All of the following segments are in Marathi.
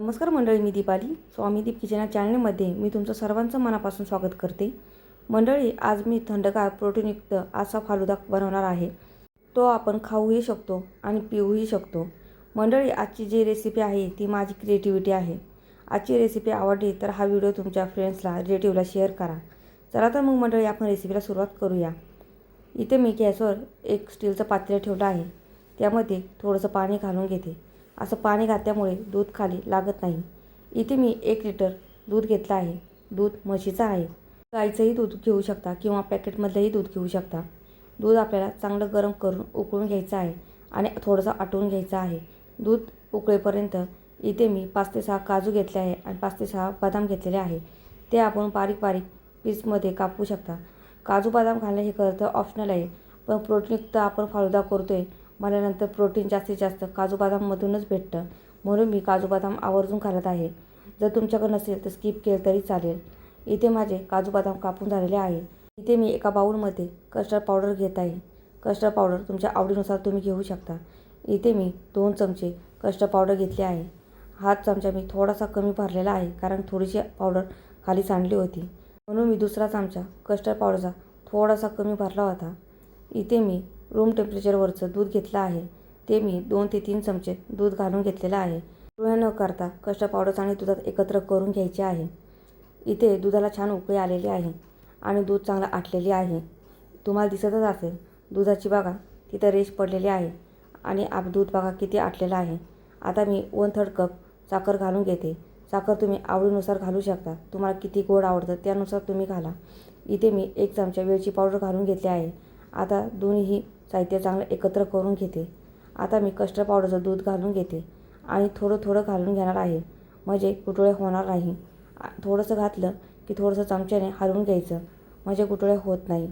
नमस्कार मंडळी मी दीपाली. स्वामी दीप किचन या चॅनलमध्ये मी तुमचं सर्वांचं मनापासून स्वागत करते. मंडळी आज मी थंडगार प्रोटीनयुक्त असा फालुदा बनवणार आहे. तो आपण खाऊही शकतो आणि पिऊही शकतो. मंडळी आजची जी रेसिपी आहे ती माझी क्रिएटिव्हिटी आहे. आजची रेसिपी आवडली तर हा व्हिडिओ तुमच्या फ्रेंड्सला रिलेटिव्हला शेअर करा. चला तर मग मंडळी आपण रेसिपीला सुरुवात करूया. इथे मी गॅसवर एक स्टीलचं पात्र ठेवलं आहे. त्यामध्ये थोडंसं पाणी घालून घेते. असं पाणी घातल्यामुळे दूध खाली लागत नाही. इथे मी एक लिटर दूध घेतलं आहे. दूध म्हशीचं आहे. गाईचंही दूध घेऊ शकता किंवा पॅकेटमधलंही दूध घेऊ शकता. दूध आपल्याला चांगलं गरम करून उकळून घ्यायचं आहे आणि थोडंसं आटवून घ्यायचं आहे. दूध उकळेपर्यंत इथे मी पाच ते सहा काजू घेतले आहे आणि पाच ते सहा बदाम घेतलेले आहे. ते आपण बारीक बारीक पीसमध्ये कापू शकता. काजू बदाम घालणं हे खरं तर ऑप्शनल आहे पण प्रोटीनयुक्त आपण फालुदा करतो आहे मला नंतर प्रोटीन जास्तीत जास्त काजू बदाममधूनच भेटतं. म्हणून मी काजू बदाम आवर्जून घालत आहे. जर तुमच्याकडे नसेल तर स्किप केलं तरी चालेल. इथे माझे काजू बदाम कापून झालेले आहे. इथे मी एका बाऊलमध्ये कस्टर्ड पावडर घेत आहे. कस्टर्ड पावडर तुमच्या आवडीनुसार तुम्ही घेऊ शकता. इथे मी दोन चमचे कस्टर्ड पावडर घेतले आहे. हा चमचा मी थोडासा कमी भरलेला आहे कारण थोडीशी पावडर खाली सांडली होती. म्हणून मी दुसरा चमचा कस्टर्ड पावडरचा थोडासा कमी भरला होता. इथे मी रूम टेम्परेचरवरचं दूध घेतलं आहे. ते मी दोन ते तीन चमचे दूध घालून घेतलेलं आहे. पोळ्या न करता कस्टर्ड पावडर्स आणि दुधात एकत्र करून घ्यायचे आहे. इथे दुधाला छान उकळी आलेली आहे आणि दूध चांगलं आटलेले आहे. तुम्हाला दिसतच असेल दुधाची बघा तिथं रेश पडलेली आहे आणि आप दूध बघा किती आटलेलं आहे. आता मी वन थर्ड कप साखर घालून घेते. साखर तुम्ही आवडीनुसार घालू शकता. तुम्हाला किती गोड आवडतं त्यानुसार तुम्ही घाला. इथे मी एक चमचा वेलची पावडर घालून घेतली आहे. आता दोन्हीही साहित्य चांगलं एकत्र करून घेते. आता मी कस्टर्ड पावडरचं दूध घालून घेते आणि थोडं थोडं घालून घेणार आहे. म्हणजे कुटुळे होणार नाही. थोडंसं घातलं की थोडंसं चमच्याने हलवून घ्यायचं. म्हणजे कुटुळे होत नाही.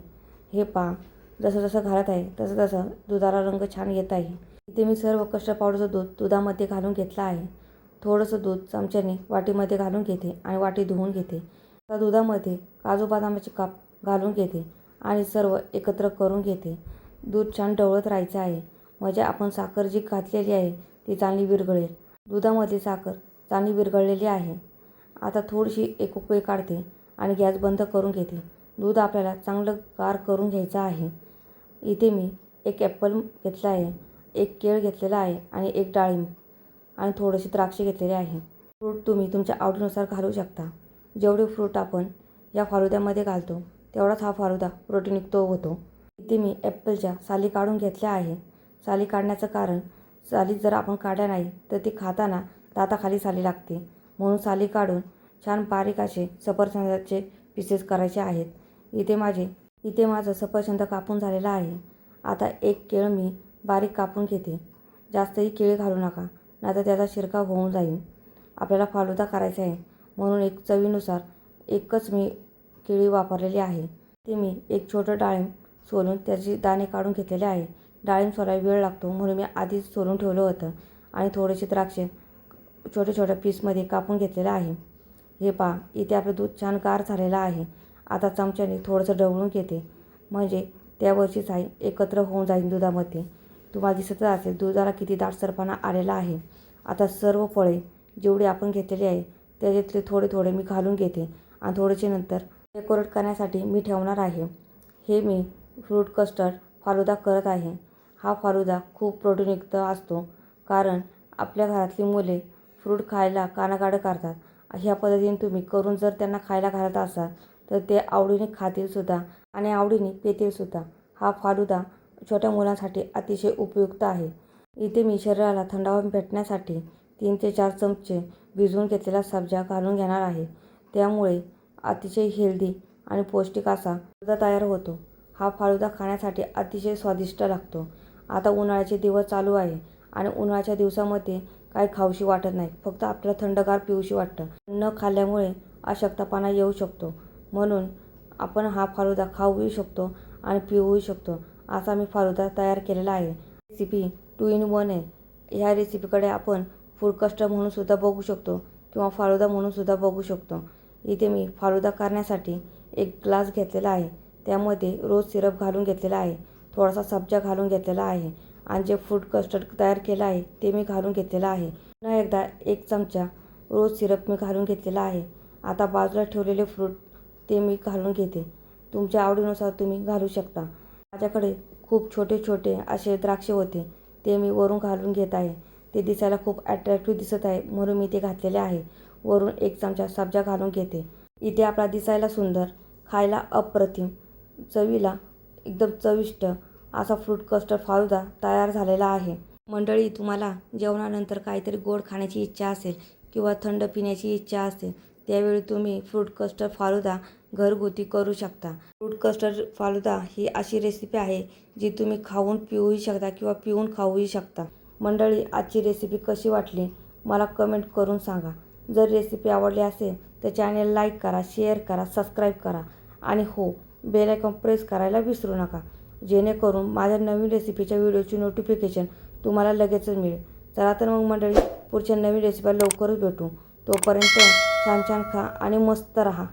हे पहा जसं जसं घालत आहे तसं तसं दुधाला रंग छान येत आहे. इथे मी सर्व कष्ट पावडरचं दूध दुधामध्ये घालून घेतलं आहे. थोडंसं दूध चमच्याने वाटीमध्ये घालून घेते आणि वाटी धुवून घेते. त्या दुधामध्ये काजू बदामाचे काप घालून घेते आणि सर्व एकत्र करून घेते. दूध छान ढवळत राहायचं आहे. म्हणजे आपण साखर जी घातलेली आहे ती चांगली विरघळेल. दुधामध्ये साखर चांगली विरघळलेली आहे. आता थोडीशी एक उकळी काढते आणि गॅस बंद करून घेते. दूध आपल्याला चांगलं गार करून घ्यायचं आहे. इथे मी एक ॲपल घेतला आहे एक केळ घेतलेला आहे आणि एक डाळिंब आणि थोडेसे द्राक्षे घेतलेले आहे. फ्रूट तुम्ही तुमच्या आवडीनुसार घालू शकता. जेवढे फ्रूट आपण या फालुद्यामध्ये घालतो तेवढाच हा फालुदा प्रोटीनयुक्त होतो. इथे मी ॲपलच्या साली काढून घेतल्या आहे. साली काढण्याचं कारण साली जर आपण काढल्या नाही तर ती खाताना दाताखाली साली लागते. म्हणून साली काढून छान बारीक असे सफरचंदाचे पीसेस करायचे आहेत. इथे माझे इथे माझं सफरचंद कापून झालेलं आहे. आता एक केळ मी बारीक कापून घेते. जास्तही केळी घालू नका नाहीतर त्याचा शिरकाव होऊन जाईल आपल्याला फालुदा करायचा आहे. म्हणून एक चवीनुसार एकच मी केळी वापरलेली आहे. ते मी एक छोटं डाळिंब सोलून त्याची दाणे काढून घेतलेले आहे. डाळिंब सोलायला वेळ लागतो म्हणून मी आधीच सोलून ठेवलं होतं आणि थोडेसे द्राक्षे छोट्या छोट्या पीसमध्ये कापून घेतलेलं आहे. हे पहा इथे आपलं दूध छान गार झालेलं आहे. आता चमच्याने थोडंसं ढवळून घेते. म्हणजे त्यावरची साई एकत्र होऊन जाईल दुधामध्ये. तुम्हाला दिसतच असेल दुधाला किती दाटसरपणा आलेला आहे. आता सर्व फळे जेवढे आपण घेतलेले आहे त्याच्यातले थोडे थोडे मी घालून घेते आणि थोडेसे नंतर डेकोरेट करण्यासाठी मी ठेवणार आहे. हे मी फ्रूट कस्टर्ड फालुदा करत आहे. हा फालुदा खूप प्रोटीनयुक्त असतो कारण आपल्या घरातली मुले फ्रूट खायला कानागाडं करतात. ह्या पद्धतीने तुम्ही करून जर त्यांना खायला घालत असाल तर ते आवडीने खातीलसुद्धा आणि आवडीने पेतीलसुद्धा हा फालुदा छोट्या मुलांसाठी अतिशय उपयुक्त आहे. इथे मी शरीराला थंडावा भेटण्यासाठी तीन ते चार चमचे भिजवून घेतलेला सब्जा घालून घेणार आहे. त्यामुळे अतिशय हेल्दी आणि पौष्टिक असा तयार होतो. हा फालुदा खाण्यासाठी अतिशय स्वादिष्ट लागतो. आता उन्हाळ्याचे दिवस चालू आहे आणि उन्हाळ्याच्या दिवसामध्ये काही खाऊशी वाटत नाही फक्त आपल्याला थंडगार पिऊशी वाटतं. न खाल्ल्यामुळे अशक्तपणा येऊ शकतो. म्हणून आपण हा फालुदा खाऊही शकतो आणि पिऊही शकतो असा मी फालुदा तयार केलेला आहे. रेसिपी टू इन वन आहे. ह्या रेसिपीकडे आपण फूड कस्टर म्हणूनसुद्धा बघू शकतो किंवा फालुदा म्हणूनसुद्धा बघू शकतो. इथे मी फालुदा करण्यासाठी एक ग्लास घेतलेला आहे. त्यामध्ये रोज सिरप घालून घेतलेला आहे. थोडासा सब्जा घालून घेतलेला आहे आणि जे फ्रूट कस्टर्ड तयार केलं आहे ते मी घालून घेतलेलं आहे. पुन्हा एकदा एक चमचा रोज सिरप मी घालून घेतलेला आहे. आता बाजूला ठेवलेले फ्रूट ते मी घालून घेते. तुमच्या आवडीनुसार तुम्ही घालू शकता. माझ्याकडे खूप छोटे छोटे असे द्राक्षे होते. ते मी वरून घालून घेत आहे. ते दिसायला खूप ॲट्रॅक्टिव्ह दिसत आहे म्हणून मी ते घातलेले आहे. वरून एक चमचा सब्जा घालून घेते. इथे आपला दिसायला सुंदर खायला अप्रतिम चवीला एकदम चविष्ट असा फ्रूट कस्टर्ड फालुदा तयार झालेला आहे. मंडळी तुम्हाला जेवणानंतर काहीतरी गोड खाण्याची इच्छा असेल किंवा थंड पिण्याची इच्छा असेल त्यावेळी तुम्ही फ्रूट कस्टर्ड फालुदा घरगुती करू शकता. फ्रूट कस्टर्ड फालुदा ही अशी रेसिपी आहे जी तुम्ही खाऊन पिऊही शकता किंवा पिऊन खाऊही शकता. मंडळी आजची रेसिपी कशी वाटली? मला कमेंट करून सांगा. जर रेसिपी आवडली असेल तर चॅनेल लाईक करा शेअर करा सबस्क्राईब करा. आणि हो बेल आयकॉन प्रेस करायला विसरू नका. जेणेकरून माझ्या नवीन रेसिपीच्या व्हिडिओची नोटिफिकेशन तुम्हाला लगेचच मिळेल. चला तर मग मंडळी पुढच्या नवीन रेसिपीला लवकरच भेटू. तोपर्यंत छान छान खा आणि मस्त राहा.